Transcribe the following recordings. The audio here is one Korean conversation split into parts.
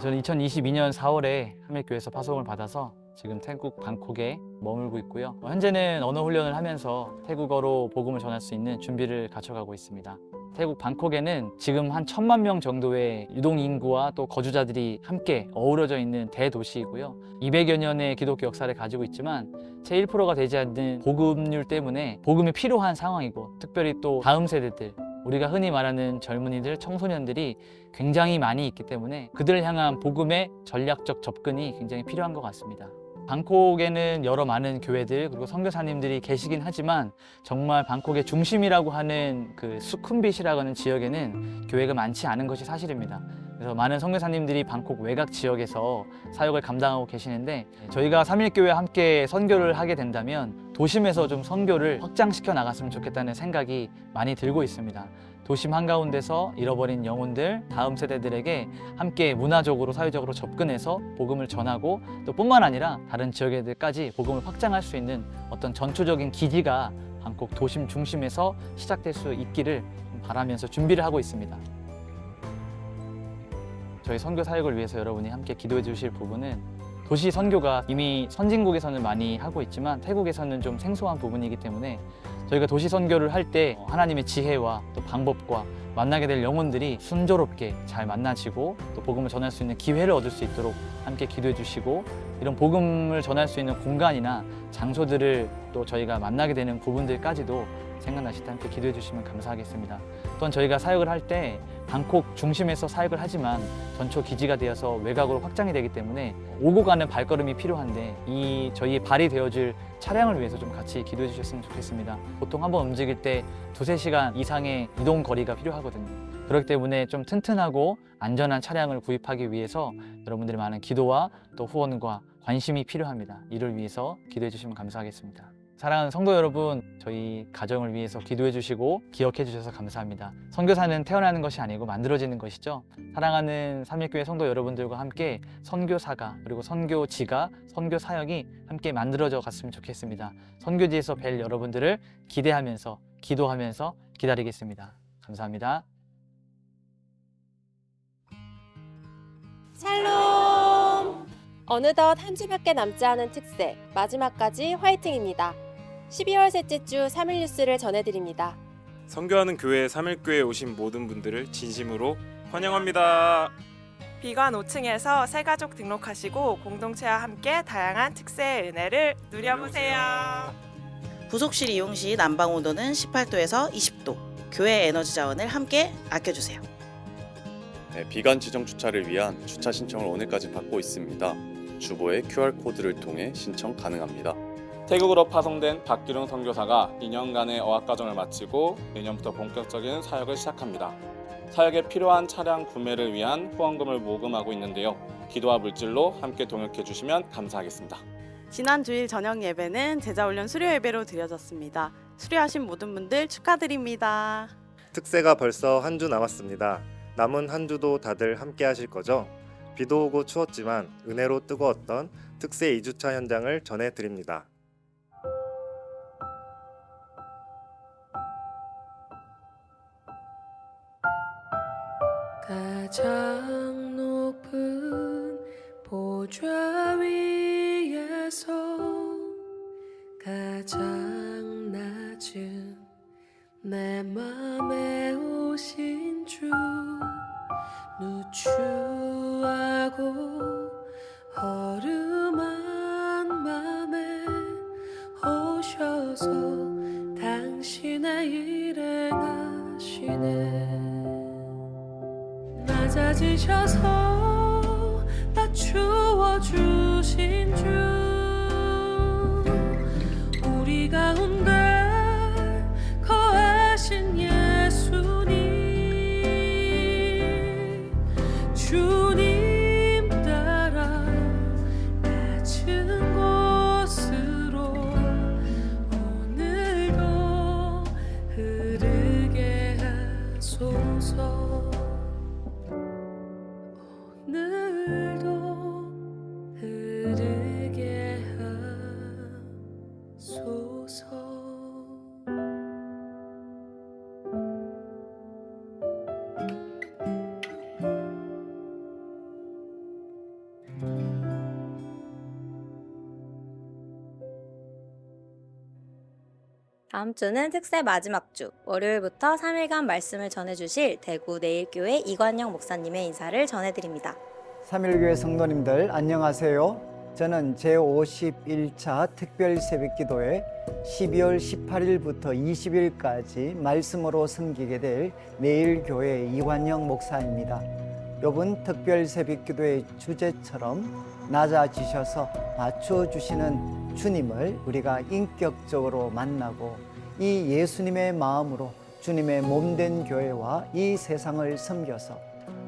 저는 2022년 4월에 함일교회에서 파송을 받아서 지금 태국 방콕에 머물고 있고요. 어, 현재는 언어 훈련을 하면서 태국어로 복음을 전할 수 있는 준비를 갖춰가고 있습니다. 태국 방콕에는 지금 한 천만 명 정도의 유동 인구와 또 거주자들이 함께 어우러져 있는 대도시이고요. 200여 년의 기독교 역사를 가지고 있지만 채 1%가 되지 않는 복음률 때문에 복음이 필요한 상황이고 특별히 또 다음 세대들 우리가 흔히 말하는 젊은이들, 청소년들이 굉장히 많이 있기 때문에 그들을 향한 복음의 전략적 접근이 굉장히 필요한 것 같습니다. 방콕에는 여러 많은 교회들 그리고 선교사님들이 계시긴 하지만 정말 방콕의 중심이라고 하는 그 수쿰빗이라고 하는 지역에는 교회가 많지 않은 것이 사실입니다. 그래서 많은 선교사님들이 방콕 외곽 지역에서 사역을 감당하고 계시는데 저희가 삼일교회와 함께 선교를 하게 된다면 도심에서 좀 선교를 확장시켜 나갔으면 좋겠다는 생각이 많이 들고 있습니다. 도심 한가운데서 잃어버린 영혼들, 다음 세대들에게 함께 문화적으로, 사회적으로 접근해서 복음을 전하고 또 뿐만 아니라 다른 지역에들까지 복음을 확장할 수 있는 어떤 전초적인 기지가 방콕 도심 중심에서 시작될 수 있기를 바라면서 준비를 하고 있습니다. 저희 선교 사역을 위해서 여러분이 함께 기도해 주실 부분은 도시 선교가 이미 선진국에서는 많이 하고 있지만 태국에서는 좀 생소한 부분이기 때문에 저희가 도시 선교를 할 때 하나님의 지혜와 또 방법과 만나게 될 영혼들이 순조롭게 잘 만나지고 또 복음을 전할 수 있는 기회를 얻을 수 있도록 함께 기도해 주시고 이런 복음을 전할 수 있는 공간이나 장소들을 또 저희가 만나게 되는 부분들까지도 생각나실 때 함께 기도해 주시면 감사하겠습니다. 또한 저희가 사역을 할때 방콕 중심에서 사역을 하지만 전초 기지가 되어서 외곽으로 확장이 되기 때문에 오고 가는 발걸음이 필요한데 이 저희의 발이 되어줄 차량을 위해서 좀 같이 기도해 주셨으면 좋겠습니다. 보통 한번 움직일 때 두세 시간 이상의 이동 거리가 필요하거든요. 그렇기 때문에 좀 튼튼하고 안전한 차량을 구입하기 위해서 여러분들의 많은 기도와 또 후원과 관심이 필요합니다. 이를 위해서 기도해 주시면 감사하겠습니다. 사랑하는 성도 여러분, 저희 가정을 위해서 기도해 주시고 기억해 주셔서 감사합니다. 선교사는 태어나는 것이 아니고 만들어지는 것이죠. 사랑하는 삼일교회 성도 여러분들과 함께 선교사가 그리고 선교지가 선교 사역이 함께 만들어져 갔으면 좋겠습니다. 선교지에서 뵐 여러분들을 기대하면서 기도하면서 기다리겠습니다. 감사합니다. 샬롬! 어느덧 한 주밖에 남지 않은 특세, 마지막까지 화이팅입니다. 12월 셋째 주 3일 뉴스를 전해드립니다. 선교하는 교회 3일 교회에 오신 모든 분들을 진심으로 환영합니다. 비관 5층에서 새 가족 등록하시고 공동체와 함께 다양한 특세의 은혜를 누려보세요. 부속실 이용 시 난방 온도는 18도에서 20도. 교회 에너지 자원을 함께 아껴주세요. 네, 비관 지정 주차를 위한 주차 신청을 오늘까지 받고 있습니다. 주보의 QR 코드를 통해 신청 가능합니다. 태국으로 파송된 박기룡 선교사가 2년간의 어학 과정을 마치고 내년부터 본격적인 사역을 시작합니다. 사역에 필요한 차량 구매를 위한 후원금을 모금하고 있는데요. 기도와 물질로 함께 동역해 주시면 감사하겠습니다. 지난 주일 저녁 예배는 제자훈련 수료 예배로 드려졌습니다. 수료하신 모든 분들 축하드립니다. 특세가 벌써 한 주 남았습니다. 남은 한 주도 다들 함께 하실 거죠? 비도 오고 추웠지만 은혜로 뜨거웠던 특세 2주차 현장을 전해 드립니다. 가장 높은 보좌 위에서 가장 낮은 내 맘에 오신 주 누추하고 허름한 맘에 오셔서 당신의 일행하시네 낮아지셔서 낮추어 주신 다음 주는 특세 마지막 주 월요일부터 3일간 말씀을 전해주실 대구 내일교회 이관영 목사님의 인사를 전해드립니다. 3일교회 성도님들 안녕하세요. 저는 제51차 특별 새벽 기도회 12월 18일부터 20일까지 말씀으로 섬기게 될 내일교회 이관영 목사입니다. 요번 특별 새벽 기도의 주제처럼 낮아지셔서 맞춰주시는 주님을 우리가 인격적으로 만나고 이 예수님의 마음으로 주님의 몸된 교회와 이 세상을 섬겨서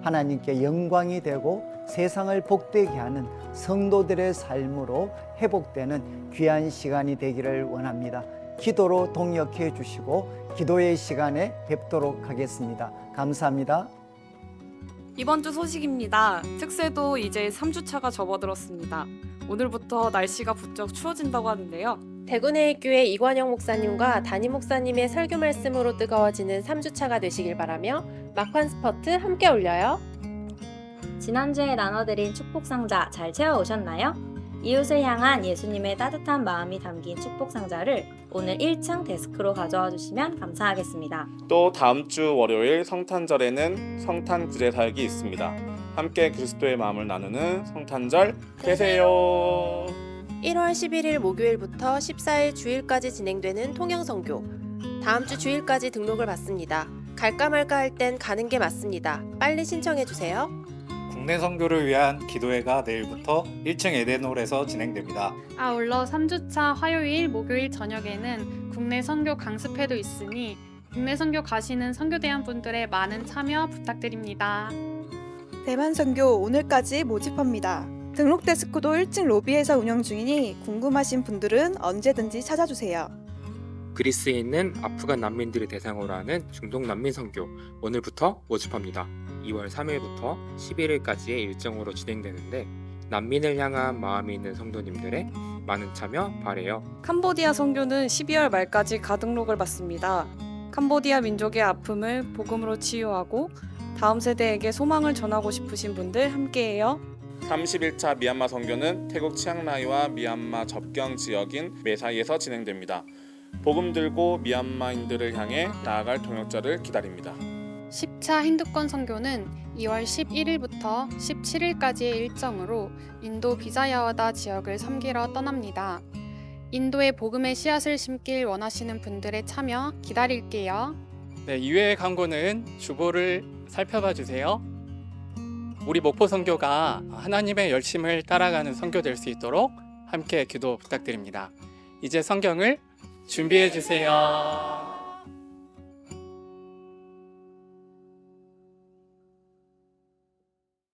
하나님께 영광이 되고 세상을 복되게 하는 성도들의 삶으로 회복되는 귀한 시간이 되기를 원합니다. 기도로 동역해 주시고 기도의 시간에 뵙도록 하겠습니다. 감사합니다. 이번 주 소식입니다. 특세도 이제 3주차가 접어들었습니다. 오늘부터 날씨가 부쩍 추워진다고 하는데요. 대구내일교회 이관영 목사님과 담임 목사님의 설교 말씀으로 뜨거워지는 3주차가 되시길 바라며 막판 스퍼트 함께 올려요. 지난주에 나눠드린 축복 상자 잘 채워 오셨나요? 이웃을 향한 예수님의 따뜻한 마음이 담긴 축복 상자를 오늘 1층 데스크로 가져와 주시면 감사하겠습니다. 또 다음 주 월요일 성탄절에는 성탄 구제 사역이 있습니다. 함께 그리스도의 마음을 나누는 성탄절 되세요. 1월 11일 목요일부터 14일 주일까지 진행되는 통영선교. 다음 주 주일까지 등록을 받습니다. 갈까 말까 할 땐 가는 게 맞습니다. 빨리 신청해 주세요. 국내 선교를 위한 기도회가 내일부터 1층 에덴홀에서 진행됩니다. 아울러 3주차 화요일, 목요일 저녁에는 국내 선교 강습회도 있으니 국내 선교 가시는 선교대원 분들의 많은 참여 부탁드립니다. 대만 선교 오늘까지 모집합니다. 등록 데스크도 1층 로비에서 운영 중이니 궁금하신 분들은 언제든지 찾아주세요. 그리스에 있는 아프간 난민들을 대상으로 하는 중동 난민 선교 오늘부터 모집합니다. 2월 3일부터 11일까지의 일정으로 진행되는데 난민을 향한 마음이 있는 성도님들의 많은 참여 바래요. 캄보디아 선교는 12월 말까지 가등록을 받습니다. 캄보디아 민족의 아픔을 복음으로 치유하고 다음 세대에게 소망을 전하고 싶으신 분들 함께해요. 31차 미얀마 선교는 태국 치앙라이와 미얀마 접경 지역인 메사이에서 진행됩니다. 복음 들고 미얀마인들을 향해 나아갈 동역자를 기다립니다. 10차 힌두권 선교는 2월 11일부터 17일까지의 일정으로 인도 비자야와다 지역을 섬기러 떠납니다. 인도의 복음의 씨앗을 심길 원하시는 분들의 참여 기다릴게요. 네, 이외의 광고는 주보를 살펴봐 주세요. 우리 목포 선교가 하나님의 열심을 따라가는 선교 될 수 있도록 함께 기도 부탁드립니다. 이제 성경을 준비해 주세요.